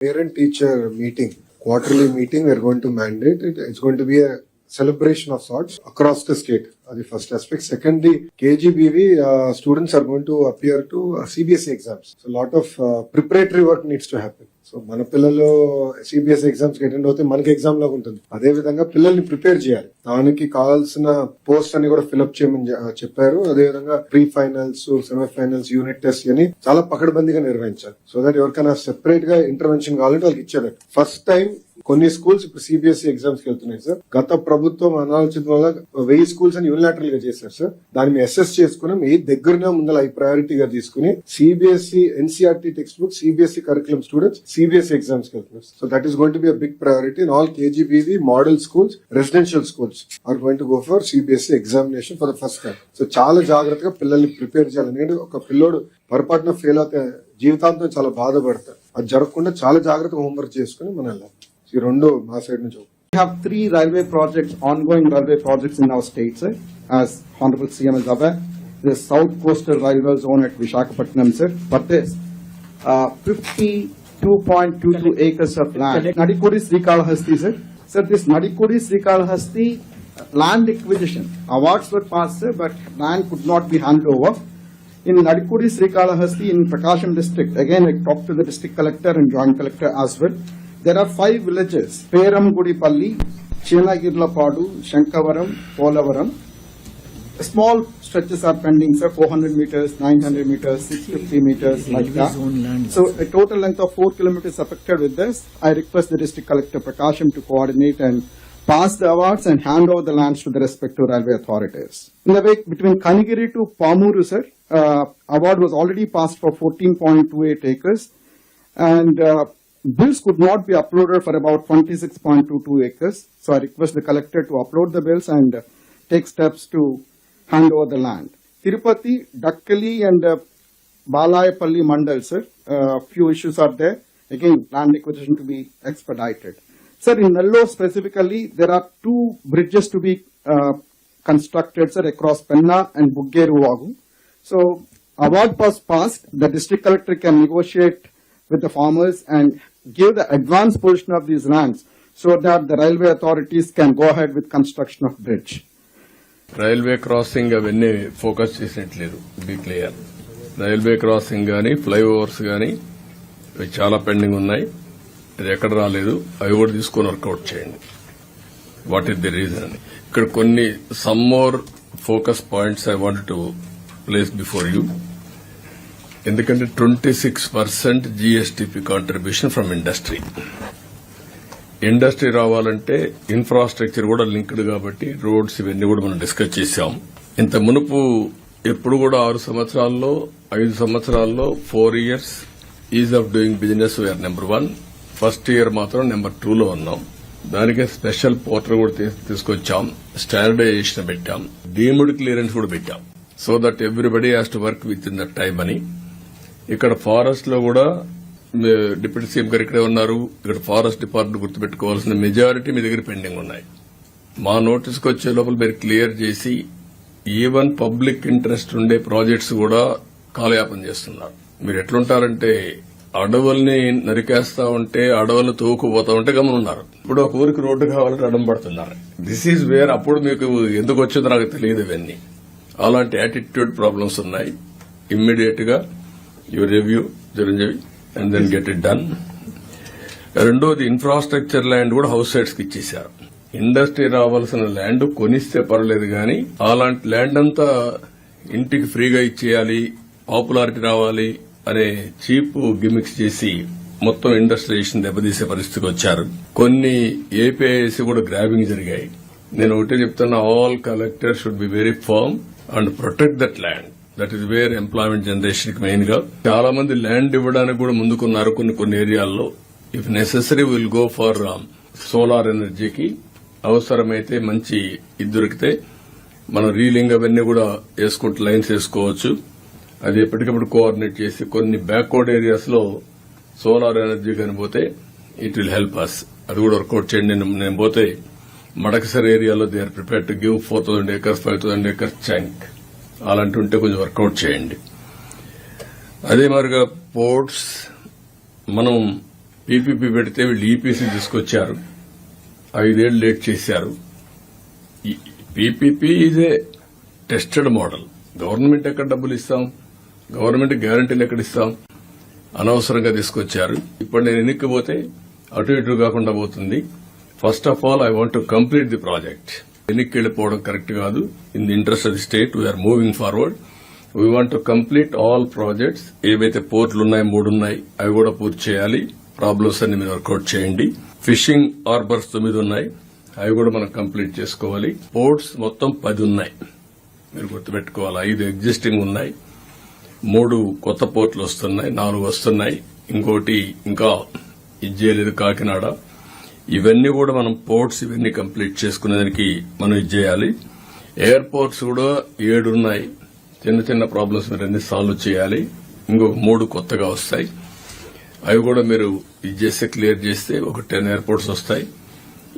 parent teacher meeting, quarterly meeting, we're going to mandate it. It's going to be a celebration of sorts across the state. That's the first aspect. Secondly, KGBV uh, students are going to appear to uh, CBSE exams. So a lot of uh, preparatory work needs to happen. So మన పిల్లలు CBS ఎగ్జామ్స్కి attend అవుతే మనకి exam లాగా ఉంటుంది. అదే విధంగా పిల్లల్ని ప్రిపేర్ చేయాలి. దానికి కావాల్సిన పోస్ట్ అని కూడా ఫిల్అప్ చేయమని చెప్పారు. అదే విధంగా pre finals semifinals unit test అని చాలా పకడ్బందీగా నిర్వహించాలి. సో దట్ ఎవరికైనా సెపరేట్గా ఇంటర్వెన్షన్ కావాలంటే వాళ్ళకి ఇచ్చేదట. ఫస్ట్ టైం కొన్ని స్కూల్స్ ఇప్పుడు సిబిఎస్ఈ ఎగ్జామ్స్కి వెళ్తున్నాయి సార్ గత ప్రభుత్వం అనాలోచిత వల్ల వెయ్యి స్కూల్స్ అని యూనిలాటరల్గా చేశారు సార్ దాన్ని మేము అసెస్ చేసుకున్నాం మీ దగ్గరనే ముందర ప్రయారిటీగా తీసుకుని CBSE NCERT text book CBSE curriculum students CBSE ఎగ్జామ్స్కి వెళ్తున్నారు so that is going to be big priority in all KGBV model schools residential schools are going to go for CBSE examination for the first time so చాలా జాగ్రత్తగా పిల్లల్ని prepare చేయాలి. ఎందుకంటే ఒక పిల్లోడు పొరపాటున ఫెయిల్ అవుతే జీవితాంతం చాలా బాధపడతారు అది జరగకుండా చాలా జాగ్రత్తగా హోంవర్క్ చేసుకుని మనం వెళ్ళాలి. ఈ రెండు మా సైడ్ నుంచి We have three railway projects, ongoing railway projects in our state, sir, as Honorable CM is aware. The South Coastal Railway Zone at Vishakhapatnam, sir, for this, uh, fifty-two point two-two acres of land. Nadikudi Srikalahasti, sir. Sir, this Nadikudi Srikalahasti uh, land acquisition, awards were passed, sir, but land could not be handed over. In Nadikudi Srikalahasti in Prakasham district, again, I talked to the district collector and joint collector as well. There are five villages, Peramgudipalli, Chenagirlapadu, Shankavaram, Polavaram. Small stretches are pending, sir, 400 meters, 900 meters, 650 meters, like that. So a total length of four kilometers affected with this. I request the district collector Prakasham to coordinate and pass the awards and hand over the lands to the respective railway authorities. In the way between Kanigiri to Pamuru, sir, uh, award was already passed for 14.28 acres and uh, bills could not be uploaded for about 26.22 acres. So I request the collector to upload the bills and uh, take steps to hand over the land. Tirupati, Dakkali and uh, Balayapalli Mandal, sir, uh, few issues are there. Again, land acquisition to be expedited. Sir, in Nellore specifically, there are two bridges to be uh, constructed, sir, across Penna and Buggeruvagu. So, award was passed, the district collector can negotiate with the farmers and give the advance portion of these lands so that the railway authorities can go ahead with construction of bridge. Railway crossing అవన్నీ focus చేసినట్లేదు be clear railway crossing గానీ flyovers గానీ ఇవి చాలా pending ఉన్నాయి. అది ఎక్కడ రాలేదు అవి కూడా తీసుకొని వర్కౌట్ చేయండి. వాట్ ఈస్ ది రీజన్ అని. ఇక్కడ కొన్ని some more focus points I want to place before you ఎందుకంటే twenty six percent GSDP contribution from industry industry రావాలంటే ఇన్ఫ్రాస్ట్రక్చర్ కూడా లింక్డ్ కాబట్టి రోడ్స్ ఇవన్నీ కూడా మనం డిస్కస్ చేశాం. ఇంత మునుపు ఎప్పుడు కూడా ఆరు సంవత్సరాల్లో ఐదు సంవత్సరాల్లో four years ease of doing business where number one first year మాత్రం నెంబర్ టూలో ఉన్నాం. దానికే స్పెషల్ పోర్టల్ కూడా తీసుకొచ్చాం. స్టాండర్డైజేషన్ పెట్టాం. డీముడ్ క్లియరెన్స్ కూడా పెట్టాం. So that everybody has to work with in that time అని. ఇక్కడ ఫారెస్ట్లో కూడా డిప్యూటీ సీఎం గారు ఇక్కడే ఉన్నారు. ఇక్కడ ఫారెస్ట్ డిపార్ట్మెంట్ గుర్తుపెట్టుకోవాల్సిన మెజారిటీ మీ దగ్గర పెండింగ్ ఉన్నాయి. మా నోటీస్కి వచ్చే లోపల మీరు క్లియర్ చేసి ఈవెన్ పబ్లిక్ ఇంట్రెస్ట్ ఉండే ప్రాజెక్ట్స్ కూడా కాలయాపన చేస్తున్నారు. మీరు ఎట్లుంటారంటే అడవుల్ని నరికేస్తా ఉంటే అడవులు తోకుపోతా ఉంటే గమనున్నారు. ఇప్పుడు ఒక ఊరికి రోడ్డు కావాలంటే అడం పడుతున్నారు. దిస్ ఈజ్ వేర్ అప్పుడు మీకు ఎందుకు వచ్చిందో నాకు తెలియదు ఇవన్నీ. అలాంటి యాటిట్యూడ్ ప్రాబ్లమ్స్ ఉన్నాయి. ఇమ్మీడియట్గా you review Chiranjeevi and then get it done రెండోది ఇన్ఫ్రాస్ట్రక్చర్ ల్యాండ్ కూడా హౌస్ సైడ్స్కి ఇచ్చేశారు. ఇండస్ట్రీ రావాల్సిన ల్యాండ్ కొనిస్తే పర్లేదు కానీ అలాంటి ల్యాండ్ అంతా ఇంటికి ఫ్రీగా ఇచ్చేయాలి పాపులారిటీ రావాలి అనే చీప్ గిమిక్స్ చేసి మొత్తం ఇండస్ట్రియేషన్ దెబ్బతీసే పరిస్థితికి వచ్చారు. కొన్ని ఏపీఐసి కూడా గ్రాబింగ్ జరిగాయి. నేను ఒకటే చెప్తున్నా all collector should be very firm and protect that land that is where employment జనరేషన్కి మెయిన్గా చాలా మంది ల్యాండ్ ఇవ్వడానికి కూడా ముందుకున్నారు కొన్ని కొన్ని ఏరియాల్లో. If necessary will go for solar ఎనర్జీకి అవసరమైతే మంచి ఇది దొరికితే మనం రీలింగ్ అవన్నీ కూడా వేసుకుంటూ లైన్స్ వేసుకోవచ్చు. అది ఎప్పటికప్పుడు కోఆర్డినేట్ చేసి కొన్ని బ్యాక్వర్డ్ ఏరియాస్లో సోలార్ ఎనర్జీ కానీ పోతే ఇట్ విల్ హెల్ప్ అస్ అది కూడా వర్కౌట్ చేయండి. నేను పోతే మడకసర్ ఏరియాలో they are prepare to give four thousand acres five thousand acres tank అలాంటి ఉంటే కొంచెం వర్కౌట్ చేయండి. అదే మాదిరిగా పోర్ట్స్ మనం పీపీపీ పెడితే వీళ్ళు ఈపీసీ తీసుకొచ్చారు. ఐదేళ్ళు లేట్ చేశారు. PPP is a tested model. Government ఎక్కడ డబ్బులు ఇస్తాం? గవర్నమెంట్ గ్యారంటీలు ఎక్కడ ఇస్తాం? అనవసరంగా తీసుకొచ్చారు. ఇప్పుడు నేను ఎన్నికపోతే అటు ఇటు కాకుండా పోతుంది. First of all I want to complete the project వెనక్కి వెళ్ళిపోవడం కరెక్ట్ కాదు. In the interest of the state we are moving forward we want to complete all projects ఏవైతే పోర్ట్లు ఉన్నాయి మూడు ఉన్నాయి అవి కూడా పూర్తి చేయాలి. ప్రాబ్లమ్స్ అన్ని మీరు వర్కౌట్ చేయండి. ఫిషింగ్ హార్బర్స్ తొమ్మిది ఉన్నాయి అవి కూడా మనం కంప్లీట్ చేసుకోవాలి. పోర్ట్స్ మొత్తం పది ఉన్నాయి. మీరు గుర్తుపెట్టుకోవాలి ఐదు ఎగ్జిస్టింగ్ ఉన్నాయి. మూడు కొత్త పోర్ట్లు వస్తున్నాయి నాలుగు వస్తున్నాయి. ఇంకోటి ఇంకా ఇది చేయలేదు కాకినాడ. ఇవన్నీ కూడా మనం పోర్ట్స్ ఇవన్నీ కంప్లీట్ చేసుకునేదానికి మనం ఇది చేయాలి. ఎయిర్పోర్ట్స్ కూడా ఏడు ఉన్నాయి చిన్న చిన్న ప్రాబ్లమ్స్ మీరు అన్ని సాల్వ్ చేయాలి. ఇంకొక మూడు కొత్తగా వస్తాయి. అవి కూడా మీరు ఇది చేస్తే క్లియర్ చేస్తే ఒక టెన్ ఎయిర్పోర్ట్స్ వస్తాయి.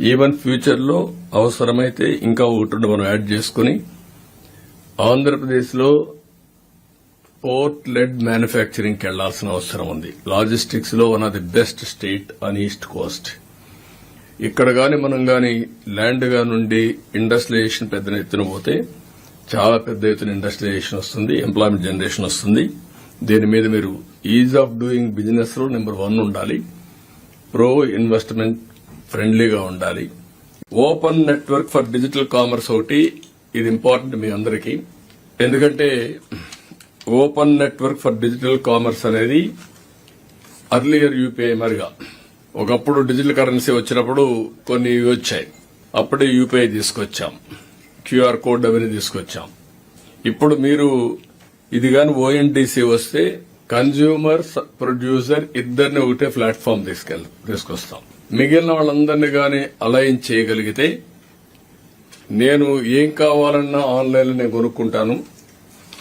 ఈవెన్ ఫ్యూచర్లో అవసరమైతే ఇంకా ఒకటి మనం యాడ్ చేసుకుని ఆంధ్రప్రదేశ్లో పోర్ట్ లెడ్ మ్యానుఫ్యాక్చరింగ్కి వెళ్ళాల్సిన అవసరం ఉంది. లాజిస్టిక్స్లో one of the best state on east coast. ఇక్కడ గాని మనం గాని ల్యాండ్గా నుండి ఇండస్ట్రియలైజేషన్ పెద్ద ఎత్తున పోతే చాలా పెద్ద ఎత్తున ఇండస్ట్రియలైజేషన్ వస్తుంది ఎంప్లాయ్మెంట్ జనరేషన్ వస్తుంది. దీని మీద మీరు ఈజ్ ఆఫ్ డూయింగ్ బిజినెస్లో నెంబర్ వన్ ఉండాలి. ప్రో ఇన్వెస్ట్మెంట్ ఫ్రెండ్లీగా ఉండాలి. Open network for digital commerce ఒకటి ఇది ఇంపార్టెంట్ మీ అందరికీ. ఎందుకంటే open network for digital commerce అనేది అర్లియర్ యూపీఐ మరిగా ఒకప్పుడు డిజిటల్ కరెన్సీ వచ్చినప్పుడు కొన్ని వచ్చాయి. అప్పుడే యూపీఐ తీసుకొచ్చాం. క్యూఆర్ కోడ్ అవన్నీ తీసుకొచ్చాం. ఇప్పుడు మీరు ఇది కానీ ఓఎన్డీసీ వస్తే కన్జ్యూమర్ ప్రొడ్యూసర్ ఇద్దరిని ఒకటే ప్లాట్ఫామ్ తీసుకెళ్ళి తీసుకొస్తాం. మిగిలిన వాళ్ళందరినీ కానీ అలైన్ చేయగలిగితే నేను ఏం కావాలన్నా ఆన్లైన్లో నేను కొనుక్కుంటాను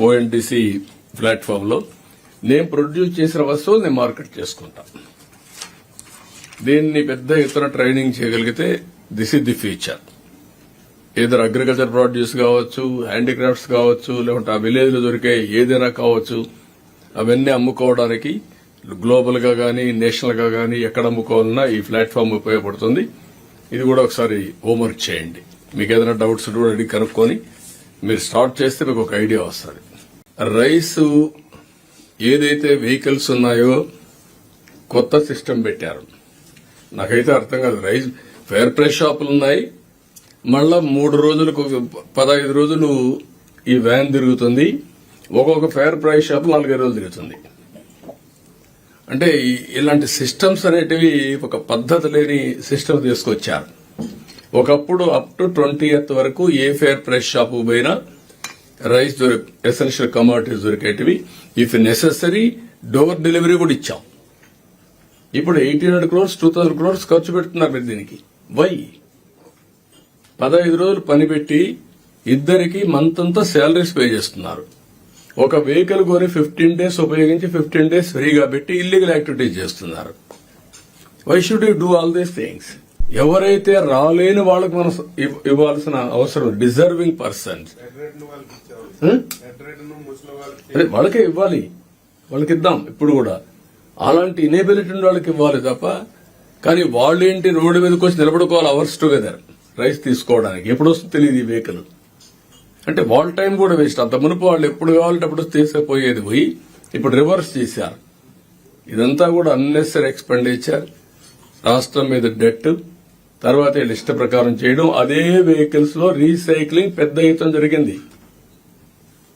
ఓఎన్టీసీ ప్లాట్ఫామ్లో నేను ప్రొడ్యూస్ చేసిన వస్తువులు నేను మార్కెట్ చేసుకుంటాను దీన్ని పెద్ద ఎత్తున ట్రైనింగ్ చేయగలిగితే దిస్ ఇస్ ది ఫ్యూచర్. ఏదైనా అగ్రికల్చర్ ప్రొడ్యూస్ కావచ్చు హ్యాండీక్రాఫ్ట్స్ కావచ్చు లేకుంటే ఆ విలేజ్లో దొరికే ఏదైనా కావచ్చు అవన్నీ అమ్ముకోవడానికి గ్లోబల్గా గానీ నేషనల్గా గానీ ఎక్కడ అమ్ముకోవాలన్నా ఈ ప్లాట్ఫామ్ ఉపయోగపడుతుంది. ఇది కూడా ఒకసారి హోంవర్క్ చేయండి. మీకు ఏదైనా డౌట్స్ కూడా అడిగి కనుక్కొని మీరు స్టార్ట్ చేస్తే మీకు ఒక ఐడియా వస్తుంది. రైస్ ఏదైతే వెహికల్స్ ఉన్నాయో కొత్త సిస్టమ్ పెట్టారు. నాకైతే అర్థం కాదు. రైస్ ఫేర్ ప్రైస్ షాపులు ఉన్నాయి. మళ్ళా మూడు రోజులకు పదహైదు రోజులు ఈ వ్యాన్ తిరుగుతుంది. ఒక్కొక్క ఫేర్ ప్రైస్ షాప్ నాలుగైదు రోజులు తిరుగుతుంది. అంటే ఇలాంటి సిస్టమ్స్ అనేటివి ఒక పద్ధతి లేని సిస్టమ్ తీసుకొచ్చారు. ఒకప్పుడు అప్ టు ట్వంటీ వరకు ఏ ఫేర్ ప్రైస్ షాపు పోయినా రైస్ దొరికి ఎసెన్షియల్ కమోడిటీస్ దొరికేటివి. ఇఫ్ నెసెసరీ డోర్ డెలివరీ కూడా ఇచ్చాం. ఇప్పుడు eighteen hundred crores two thousand crores ఖర్చు పెడుతున్నారు మీరు దీనికి. వై? పదహైదు రోజులు పని పెట్టి ఇద్దరికి మంత్ అంతా శాలరీస్ పే చేస్తున్నారు. ఒక వెహికల్ కొని ఫిఫ్టీన్ డేస్ ఉపయోగించి ఫిఫ్టీన్ డేస్ ఫ్రీగా పెట్టి ఇల్లీగల్ యాక్టివిటీస్ చేస్తున్నారు. Why should you do all these things ఎవరైతే రాలేని వాళ్ళకి మనం ఇవ్- ఇవ్వాల్సిన అవసరం డిజర్వింగ్ పర్సన్స్ అదే వాళ్ళకే ఇవ్వాలి వాళ్ళకి ఇద్దాం ఇప్పుడు కూడా. అలాంటి ఇనేబిలిటీ ఉన్న వాళ్ళకి ఇవ్వాలి తప్ప కానీ వాళ్ళు ఏంటి రోడ్డు మీదకి వచ్చి నిలబడుకోవాలి అవర్స్ టుగెదర్? రైస్ తీసుకోవడానికి. ఎప్పుడు వస్తుంది తెలియదు ఈ వెహికల్ అంటే వాళ్ళ టైం కూడా వేస్ట్. అంత మునుపు వాళ్ళు ఎప్పుడు కావాలంటే అప్పుడు తీసుకుపోయేది పోయి ఇప్పుడు రివర్స్ చేశారు. ఇదంతా కూడా అన్నెసరీ ఎక్స్పెండిచర్ రాష్ట్రం మీద డెట్ తర్వాత లిస్ట్ ఇష్ట ప్రకారం చేయడం. అదే వెహికల్స్లో రీసైక్లింగ్ పెద్ద ఎత్తున జరిగింది.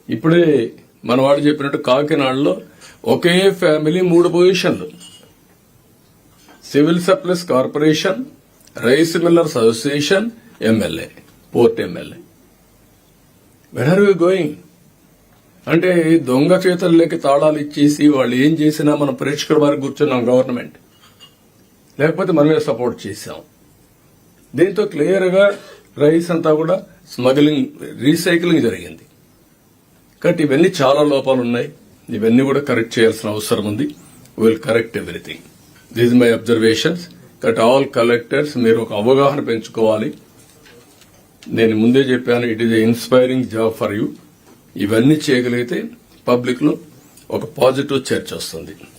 ఇప్పుడే మన వాడు చెప్పినట్టు కాకినాడలో ఒకే ఫ్యామిలీ మూడు పొజిషన్లు. Civil supplies corporation rice millers association MLA port MLA. Where are you going అంటే దొంగ చేతుల్లోకి తాళాలు ఇచ్చేసి వాళ్ళు ఏం చేసినా మనం ప్రేక్షకుల వారికి కూర్చున్నాం గవర్నమెంట్. లేకపోతే మనమే సపోర్ట్ చేశాం? దీంతో క్లియర్గా రైస్ అంతా కూడా స్మగ్లింగ్ రీసైక్లింగ్ జరిగింది. కాబట్టి ఇవన్నీ చాలా లోపాలు ఉన్నాయి. ఇవన్నీ కూడా కరెక్ట్ చేయాల్సిన అవసరం ఉంది. Will correct everything this my observations cut all collectors మీరు ఒక అవగాహన పెంచుకోవాలి. నేను ముందే చెప్పాను it is inspiring job for you ఇవన్నీ చేయగలిగితే పబ్లిక్లో ఒక పాజిటివ్ చర్చ వస్తుంది.